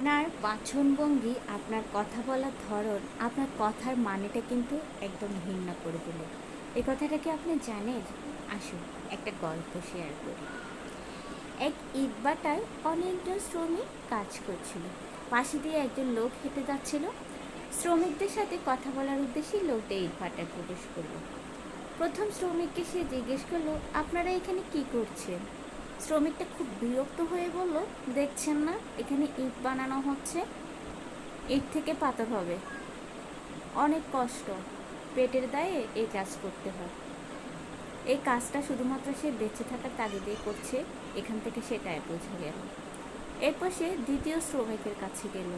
আপনার বাচনভঙ্গি, আপনার কথা বলার ধরন, আপনার কথার মানেটা কিন্তু একদম ভিন্ন করে দিল। এই কথাটা কি আপনি জানেন? আসুন একটা গল্প শেয়ার করি। এক ইটবাটায় অনেকজন শ্রমিক কাজ করছিল। পাশে দিয়ে একজন লোক হেঁটে যাচ্ছিল। শ্রমিকদের সাথে কথা বলার উদ্দেশ্যে লোকটা ইটভাটায় প্রবেশ করল। প্রথম শ্রমিককে সে জিজ্ঞেস করল, আপনারা এখানে কি করছেন? শ্রমিকটা খুব বিরক্ত হয়ে বলল, দেখছেন না, এখানে ইট বানানো হচ্ছে। ইট থেকে পাথর হবে। অনেক কষ্ট। পেটের দায়ে এই কাজ করতে হয়। এই কাজটা শুধুমাত্র সে বেঁচে থাকার তাগিদেই করছে, এখান থেকে সেটাই বোঝা গেল। এরপর সে দ্বিতীয় শ্রমিকের কাছে গেল।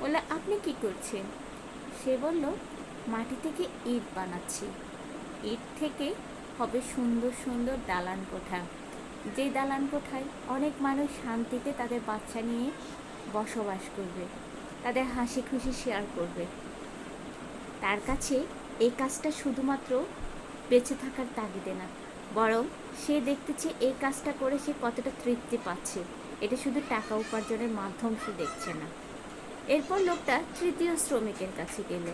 বললে, আপনি কি করছেন? সে বলল, মাটি থেকে ইট বানাচ্ছি। ইট থেকে হবে সুন্দর সুন্দর দালান কোঠা। যে দালান কোঠায় অনেক মানুষ শান্তিতে তাদের বাচ্চা নিয়ে বসবাস করবে, তাদের হাসি খুশি শেয়ার করবে। তার কাছে এই কাজটা শুধুমাত্র বেঁচে থাকার তাগিদে না, বরং সে দেখতেছে এই কাজটা করে সে কতটা তৃপ্তি পাচ্ছে, এটা শুধু টাকা উপার্জনের মাধ্যম সে দেখছে না। এরপর লোকটা তৃতীয় শ্রমিকের কাছে গেল।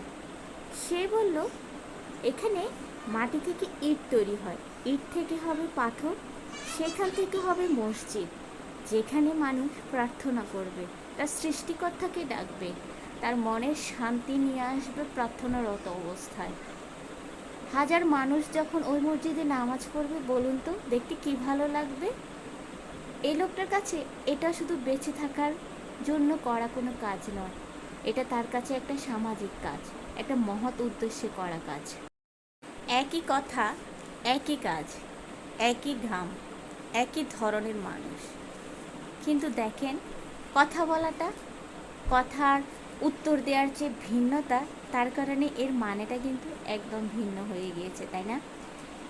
সে বলল, এখানে মাটি থেকে ইট তৈরি হয়, ইট থেকে হবে পাথর সেখান থেকে হবে মসজিদ, যেখানে মানুষ প্রার্থনা করবে, তার সৃষ্টিকর্তাকে ডাকবে, তার মনের শান্তি নিয়ে আসবে প্রার্থনারত অবস্থায়। হাজার মানুষ যখন ওই মসজিদে নামাজ পড়বে, বলুন তো, দেখতে কি ভালো লাগবে? এই লোকটার কাছে এটা শুধু বেঁচে থাকার জন্য করা কোনো কাজ নয়, এটা তার কাছে একটা সামাজিক কাজ, একটা মহৎ উদ্দেশ্যে করা কাজ। একই কথা, একই কাজ। একই ঘাম, একই ধরনের মানুষ। কিন্তু দেখেন, কথা বলাটা, কথার উত্তর দেওয়ার যে ভিন্নতা, তার কারণে এর মানেটা কিন্তু একদম ভিন্ন হয়ে গিয়েছে, তাই না?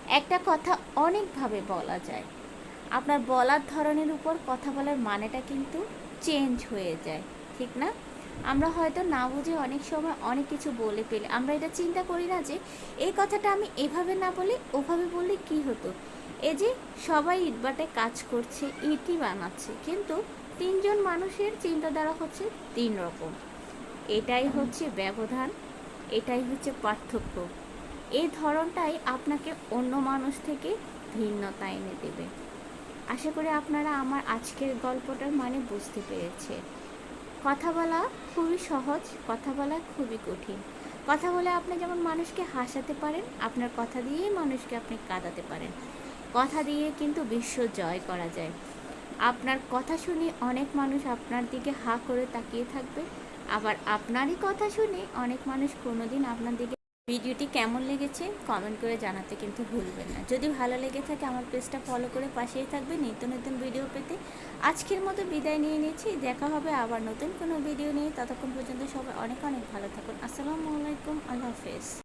একটা কথা অনেকভাবে বলা যায়। আপনার বলার ধরনের উপর কথা বলার মানেটা কিন্তু চেঞ্জ হয়ে যায়, ঠিক না? আমরা হয়তো না বুঝে অনেক সময় অনেক কিছু বলে ফেলে। আমরা এটা চিন্তা করি না যে, এই কথাটা আমি এভাবে না বলে ওভাবে বললে কি হতো? এই যে সবাই ইটবাটায় কাজ করছে, ইটই বানাচ্ছে, কিন্তু তিনজন মানুষের চিন্তাধারা হচ্ছে তিন রকম। এটাই হচ্ছে ব্যবধান, এটাই হচ্ছে পার্থক্য। এই ধরনটাই আপনাকে অন্য মানুষ থেকে ভিন্নতা এনে দেবে। আশা করি আপনারা আমার আজকের গল্পটার মানে বুঝতে পেরেছে কথা বলা খুবই সহজ, কথা বলা খুবই কঠিন। কথা বলে আপনি যেমন মানুষকে হাসাতে পারেন, আপনার কথা দিয়ে মানুষকে আপনি কাঁদাতে পারেন। কথা দিয়ে কিন্তু বিশ্ব জয় করা যায়। আপনার কথা শুনে অনেক মানুষ আপনার দিকে হা করে তাকিয়ে থাকবে। আবার আপনারই কথা শুনে অনেক মানুষ কোনোদিন আপনার দিকে ভিডিওটি কেমন লেগেছে কমেন্ট করে জানাতে কিন্তু ভুলবেন না। যদি ভালো লেগে থাকে আমার পেজটা ফলো করে পাশেই থাকবে নিত্য নতুন ভিডিও পেতে আজকের মতো বিদায় নিয়ে নিয়েছি দেখা হবে আবার নতুন কোনো ভিডিও নিয়ে। ততক্ষণ পর্যন্ত সবাই অনেক অনেক ভালো থাকুন। আসসালামু আলাইকুম। আল্লাহ হাফেজ।